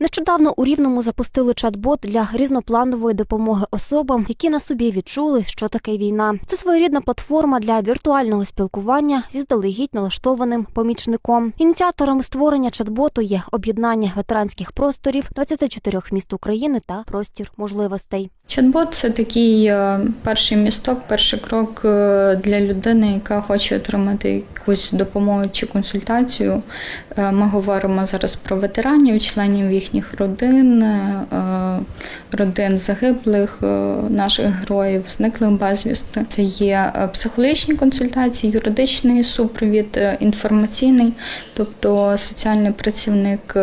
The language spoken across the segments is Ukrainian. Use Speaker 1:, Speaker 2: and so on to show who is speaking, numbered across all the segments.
Speaker 1: Нещодавно у Рівному запустили чат-бот для різнопланової допомоги особам, які на собі відчули, що таке війна. Це своєрідна платформа для віртуального спілкування зі здалегідь налаштованим помічником. Ініціаторами створення чат-боту є об'єднання ветеранських просторів 24 міст України та простір можливостей.
Speaker 2: Чат-бот це такий е, перший місток, перший крок е, для людини, яка хоче отримати якусь допомогу чи консультацію. Е, Ми говоримо зараз про ветеранів, членів їхніх родин, е, родин загиблих, е, наших героїв, зниклих безвісти. Це є е, психологічні консультації, юридичний супровід, е, інформаційний, тобто соціальний працівник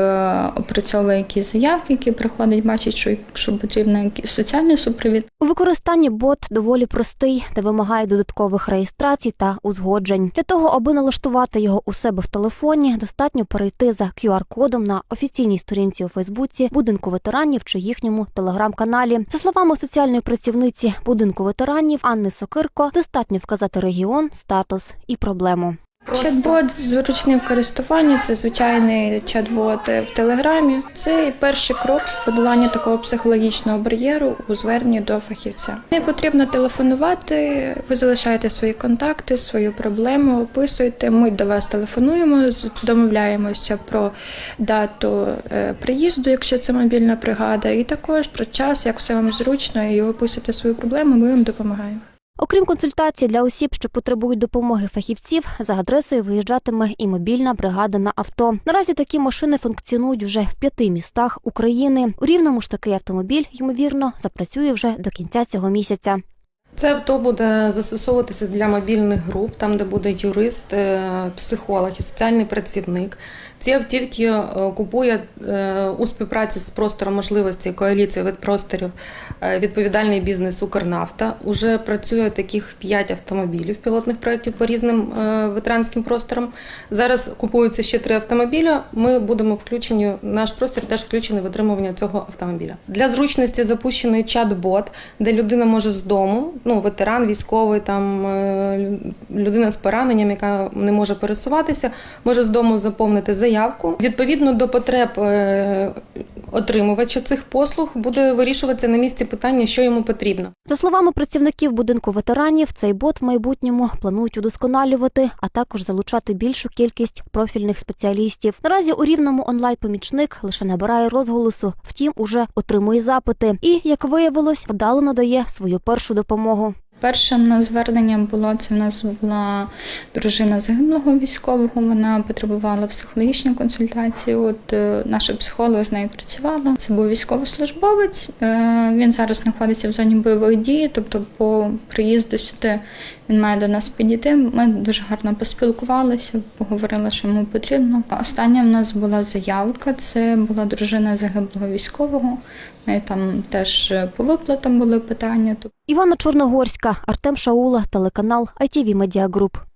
Speaker 2: опрацьовує якісь заявки, які приходять, бачить, що якщо потрібно якийсь соціальний супровід.
Speaker 1: У використанні бот доволі простий та вимагає додаткових реєстрацій та узгоджень. Для того, аби налаштувати його у себе в телефоні, достатньо перейти за QR-кодом на офіційній сторінці у Фейсбуці будинку ветеранів чи їхньому телеграм-каналі. За словами соціальної працівниці будинку ветеранів Анни Сокирко, достатньо вказати регіон, статус і проблему.
Speaker 3: Чат-бот зручний в користуванні, це звичайний чат-бот в Телеграмі. Це перший крок в подоланні такого психологічного бар'єру у зверненні до фахівця. Не потрібно телефонувати, ви залишаєте свої контакти, свою проблему, описуєте. Ми до вас телефонуємо, домовляємося про дату е, приїзду, якщо це мобільна бригада, і також про час, як все вам зручно, і описуєте свою проблему, ми вам допомагаємо.
Speaker 1: Окрім консультацій для осіб, що потребують допомоги фахівців, за адресою виїжджатиме і мобільна бригада на авто. Наразі такі машини функціонують вже в п'яти містах України. У рівному ж такий автомобіль, ймовірно, запрацює вже до кінця цього місяця.
Speaker 4: Це авто буде застосовуватися для мобільних груп, там де буде юрист, е, психолог і соціальний працівник. Ці автівки е, купує е, у співпраці з простором можливості коаліції від просторів відповідальний бізнес Укрнафта. Уже працює таких 5 автомобілів пілотних проєктів по різним ветеранським просторам. Зараз купуються ще три автомобіля. Ми будемо включені. Наш простір теж включений в отримування цього автомобіля. Для зручності запущений чат-бот, де людина може з дому, ну ветеран, військовий, там е, людина з пораненням, яка не може пересуватися, може з дому заповнити заявку. Відповідно до потреб отримувача цих послуг буде вирішуватися на місці питання, що йому потрібно.
Speaker 1: За словами працівників будинку ветеранів, цей бот в майбутньому планують удосконалювати, а також залучати більшу кількість профільних спеціалістів. Наразі у рівному онлайн-помічник лише набирає розголосу, втім уже отримує запити. І, як виявилось, вдало надає свою першу допомогу.
Speaker 2: Перше на звернення було це в нас була дружина загиблого військового. Вона потребувала психологічної консультації. От е, наша психолог з нею працювала. Це був військовослужбовець. Е, він зараз знаходиться в зоні бойових дій, тобто по приїзду сюди він має до нас підійти. Ми дуже гарно поспілкувалися, поговорили, що йому потрібно. Остання в нас була заявка. Це була дружина загиблого військового. Там теж е, по виплатам були питання.
Speaker 1: Івана Чорногорська, Артем Шаула, телеканал ITV Media Group.